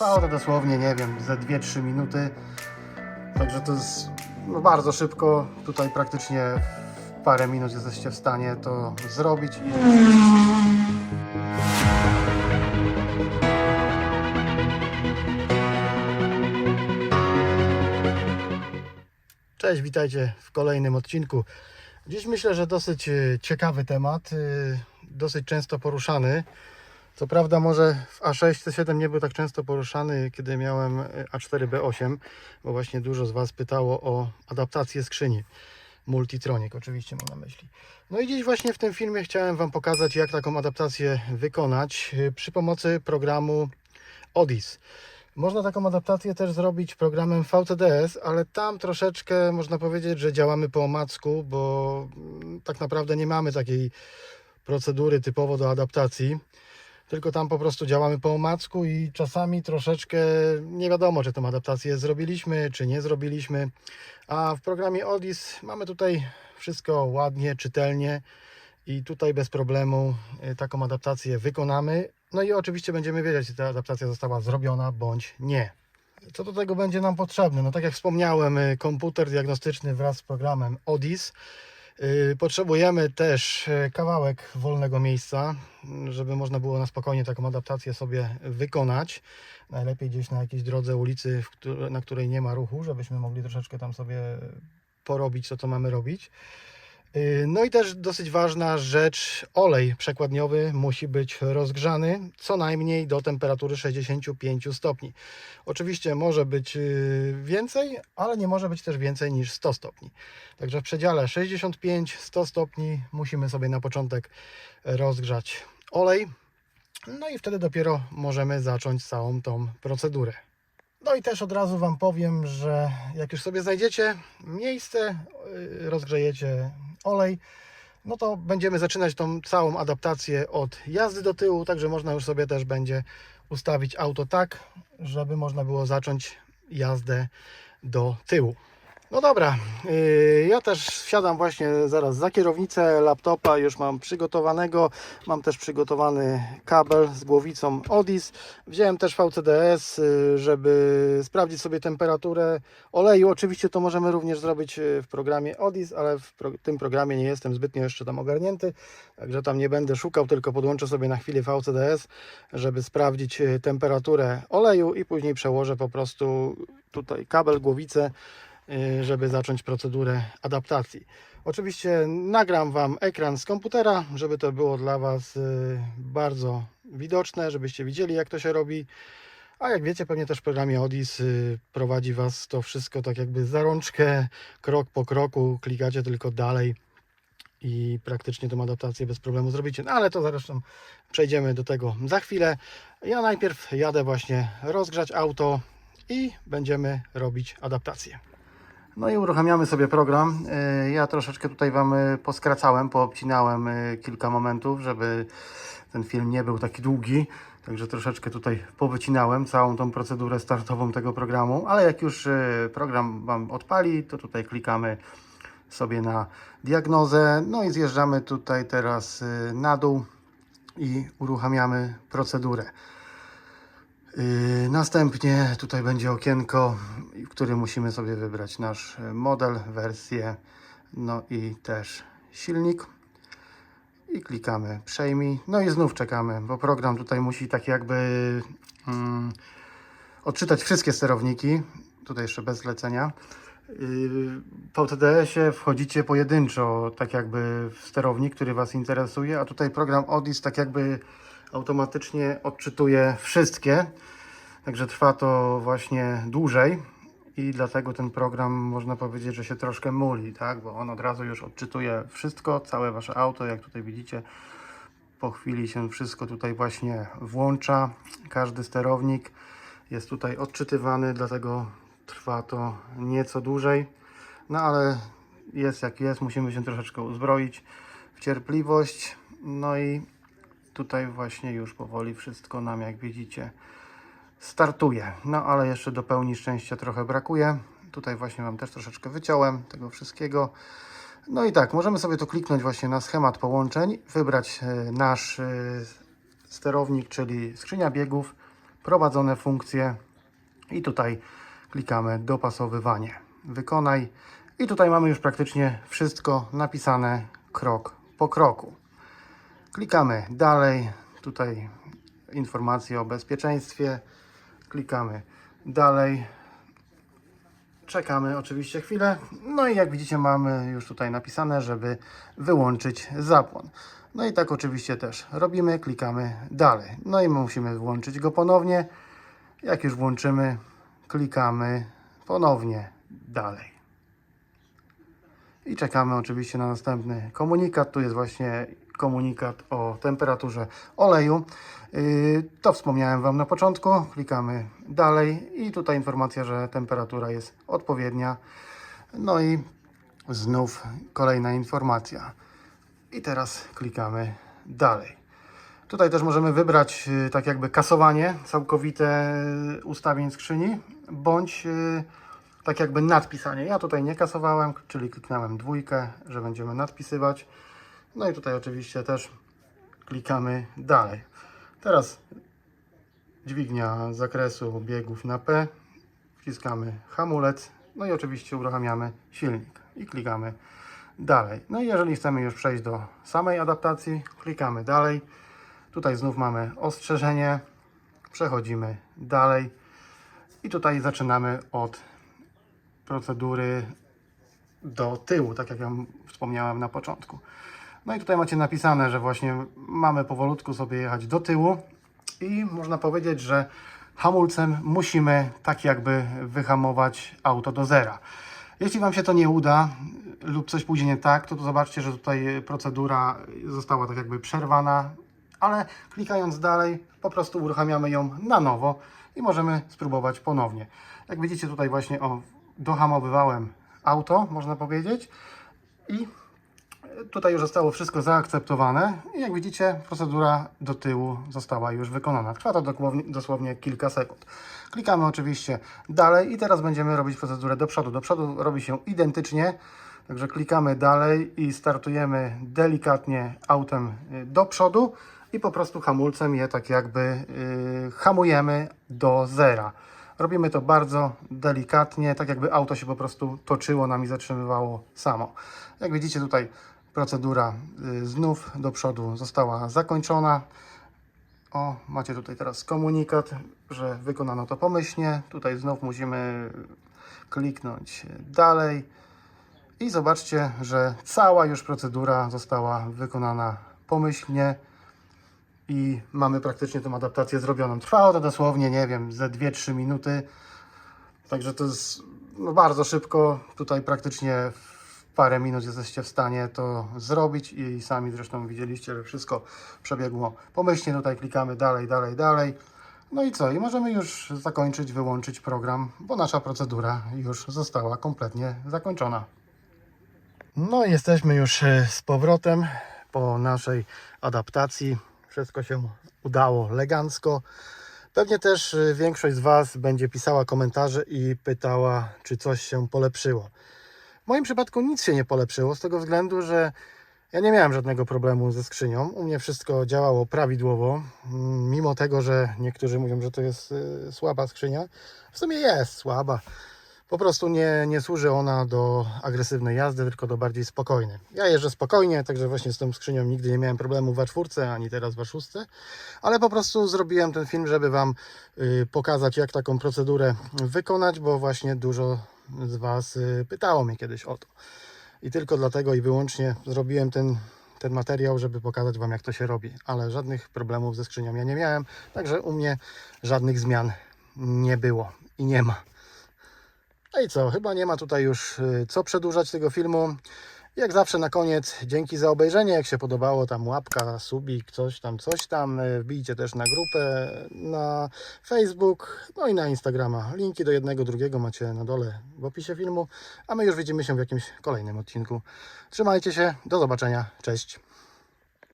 Trwało to dosłownie, nie wiem, ze 2-3 minuty. Także to jest no, bardzo szybko. Tutaj praktycznie w parę minut jesteście w stanie to zrobić. Cześć, witajcie w kolejnym odcinku. Dziś myślę, że dosyć e, ciekawy temat, e, dosyć często poruszany. Co prawda może w A6 C7 nie był tak często poruszany, kiedy miałem e, A4B8, bo właśnie dużo z Was pytało o adaptację skrzyni. Multitronic oczywiście mam na myśli. No i dziś właśnie w tym filmie chciałem Wam pokazać, jak taką adaptację wykonać e, przy pomocy programu Odis. Można taką adaptację też zrobić programem VCDS, ale tam troszeczkę można powiedzieć, że działamy po omacku, bo mm, tak naprawdę nie mamy takiej procedury typowo do adaptacji. Tylko tam po prostu działamy po omacku i czasami troszeczkę nie wiadomo, czy tą adaptację zrobiliśmy, czy nie zrobiliśmy. A w programie Odis mamy tutaj wszystko ładnie, czytelnie i tutaj bez problemu y, taką adaptację wykonamy. No i oczywiście będziemy wiedzieć, czy ta adaptacja została zrobiona bądź nie. Co do tego będzie nam potrzebne? No tak jak wspomniałem, y, komputer diagnostyczny wraz z programem Odis. Y, Potrzebujemy też y, kawałek wolnego miejsca, y, żeby można było na spokojnie taką adaptację sobie wykonać. Najlepiej gdzieś na jakiejś drodze, ulicy, na której nie ma ruchu, żebyśmy mogli troszeczkę tam sobie porobić to, co mamy robić. Y, No i też dosyć ważna rzecz, olej przekładniowy musi być rozgrzany co najmniej do temperatury 65 stopni. Oczywiście może być y, więcej, ale nie może być też więcej niż 100 stopni. Także w przedziale 65-100 stopni musimy sobie na początek rozgrzać olej. No i wtedy dopiero możemy zacząć całą tą procedurę. No i też od razu Wam powiem, że jak już sobie znajdziecie miejsce, yy, rozgrzejecie olej, no to będziemy zaczynać tą całą adaptację od jazdy do tyłu, także można już sobie też będzie ustawić auto tak, żeby można było zacząć jazdę do tyłu. No dobra, yy, ja też wsiadam właśnie zaraz za kierownicę laptopa, już mam przygotowanego, mam też przygotowany kabel z głowicą Odis, wziąłem też VCDS, yy, żeby sprawdzić sobie temperaturę oleju, oczywiście to możemy również zrobić yy, w programie Odis, ale w pro tym programie nie jestem zbytnio jeszcze tam ogarnięty, także tam nie będę szukał, tylko podłączę sobie na chwilę VCDS, żeby sprawdzić temperaturę oleju i później przełożę po prostu tutaj kabel, głowicę y, żeby zacząć procedurę adaptacji. Oczywiście nagram Wam ekran z komputera, żeby to było dla Was y, bardzo widoczne, żebyście widzieli jak to się robi. A jak wiecie, pewnie też w programie Odis y, prowadzi Was to wszystko tak jakby za rączkę, krok po kroku, klikacie tylko dalej i praktycznie tą adaptację bez problemu zrobicie. No ale to zresztą przejdziemy do tego za chwilę. Ja najpierw jadę właśnie rozgrzać auto i będziemy robić adaptację. No i uruchamiamy sobie program. Yy, Ja troszeczkę tutaj Wam y, poskracałem, poobcinałem y, kilka momentów, żeby ten film nie był taki długi. Także troszeczkę tutaj powycinałem całą tą procedurę startową tego programu, ale jak już program Wam odpali, to tutaj klikamy sobie na diagnozę. No i zjeżdżamy tutaj teraz na dół i uruchamiamy procedurę. Yy, Następnie tutaj będzie okienko, w którym musimy sobie wybrać nasz e, model, wersję, no i też silnik. I klikamy przejmij. No i znów czekamy, bo program tutaj musi tak jakby mm, odczytać wszystkie sterowniki. Tutaj jeszcze bez zlecenia. Yy, W VTDS-ie wchodzicie pojedynczo, tak jakby w sterownik, który Was interesuje, a tutaj program Odis tak jakby automatycznie odczytuje wszystkie. Także trwa to właśnie dłużej i dlatego ten program można powiedzieć, że się troszkę muli, tak? Bo on od razu już odczytuje wszystko, całe Wasze auto, jak tutaj widzicie. Po chwili się wszystko tutaj właśnie włącza. Każdy sterownik jest tutaj odczytywany, dlatego trwa to nieco dłużej. No ale jest jak jest, musimy się troszeczkę uzbroić w cierpliwość. No i tutaj właśnie już powoli wszystko nam, jak widzicie, startuje. No ale jeszcze do pełni szczęścia trochę brakuje. Tutaj właśnie Wam też troszeczkę wyciąłem tego wszystkiego. No i tak, możemy sobie tu kliknąć właśnie na schemat połączeń, wybrać e, nasz e, sterownik, czyli skrzynia biegów, prowadzone funkcje i tutaj klikamy dopasowywanie. Wykonaj i tutaj mamy już praktycznie wszystko napisane krok po kroku. Klikamy dalej, tutaj informacje o bezpieczeństwie, klikamy dalej, czekamy oczywiście chwilę, no i jak widzicie mamy już tutaj napisane, żeby wyłączyć zapłon. No i tak oczywiście też robimy, klikamy dalej, no i musimy włączyć go ponownie, jak już włączymy, klikamy ponownie dalej. I czekamy oczywiście na następny komunikat. Tu jest właśnie komunikat o temperaturze oleju. Yy, To wspomniałem Wam na początku. Klikamy dalej i tutaj informacja, że temperatura jest odpowiednia. No i znów kolejna informacja. I teraz klikamy dalej. Tutaj też możemy wybrać y, tak jakby kasowanie całkowite y, ustawień skrzyni, bądź y, tak jakby nadpisanie. Ja tutaj nie kasowałem, czyli kliknąłem dwójkę, że będziemy nadpisywać. No i tutaj oczywiście też klikamy dalej. Teraz dźwignia zakresu biegów na P, wciskamy hamulec, no i oczywiście uruchamiamy silnik i klikamy dalej. No i jeżeli chcemy już przejść do samej adaptacji, klikamy dalej. Tutaj znów mamy ostrzeżenie, przechodzimy dalej i tutaj zaczynamy od procedury do tyłu, tak jak ja wspomniałem na początku. No i tutaj macie napisane, że właśnie mamy powolutku sobie jechać do tyłu i można powiedzieć, że hamulcem musimy tak jakby wyhamować auto do zera. Jeśli Wam się to nie uda lub coś pójdzie nie tak, to, to zobaczcie, że tutaj procedura została tak jakby przerwana, ale klikając dalej po prostu uruchamiamy ją na nowo i możemy spróbować ponownie. Jak widzicie tutaj właśnie o, dohamowywałem auto, można powiedzieć i tutaj już zostało wszystko zaakceptowane i jak widzicie procedura do tyłu została już wykonana. Trwa to dosłownie, kilka sekund. Klikamy oczywiście dalej i teraz będziemy robić procedurę do przodu. Do przodu robi się identycznie, także klikamy dalej i startujemy delikatnie autem y, do przodu i po prostu hamulcem je tak jakby y, hamujemy do zera. Robimy to bardzo delikatnie, tak jakby auto się po prostu toczyło nam i zatrzymywało samo. Jak widzicie tutaj procedura y, znów do przodu została zakończona. O, macie tutaj teraz komunikat, że wykonano to pomyślnie. Tutaj znów musimy kliknąć dalej. I zobaczcie, że cała już procedura została wykonana pomyślnie i mamy praktycznie tą adaptację zrobioną. Trwało to dosłownie, nie wiem, ze 2-3 minuty. Także to jest no, bardzo szybko. Tutaj praktycznie w parę minut jesteście w stanie to zrobić i sami zresztą widzieliście, że wszystko przebiegło pomyślnie. Tutaj klikamy dalej, dalej, dalej. No i co? I możemy już zakończyć, wyłączyć program, bo nasza procedura już została kompletnie zakończona. No i jesteśmy już e, z powrotem po naszej adaptacji. Wszystko się udało elegancko. Pewnie też y, większość z Was będzie pisała komentarze i pytała, czy coś się polepszyło. Moim przypadku nic się nie polepszyło, z tego względu, że ja nie miałem żadnego problemu ze skrzynią. U mnie wszystko działało prawidłowo, mm, mimo tego, że niektórzy mówią, że to jest y, słaba skrzynia. W sumie jest słaba. Po prostu nie, nie służy ona do agresywnej jazdy, tylko do bardziej spokojnej. Ja jeżdżę spokojnie, także właśnie z tą skrzynią nigdy nie miałem problemu w A4, ani teraz w A6, ale po prostu zrobiłem ten film, żeby Wam y, pokazać, jak taką procedurę wykonać, bo właśnie dużo z Was y, pytało mnie kiedyś o to. I tylko dlatego i wyłącznie zrobiłem ten, ten materiał, żeby pokazać Wam, jak to się robi. Ale żadnych problemów ze skrzynią ja nie miałem, także u mnie żadnych zmian nie było i nie ma. No i co, chyba nie ma tutaj już y, co przedłużać tego filmu. Jak zawsze na koniec, dzięki za obejrzenie. Jak się podobało, tam łapka, subik, coś tam, coś tam. Y, Wbijcie też na grupę, na Facebook, no i na Instagrama. Linki do jednego, drugiego macie na dole w opisie filmu. A my już widzimy się w jakimś kolejnym odcinku. Trzymajcie się, do zobaczenia, cześć.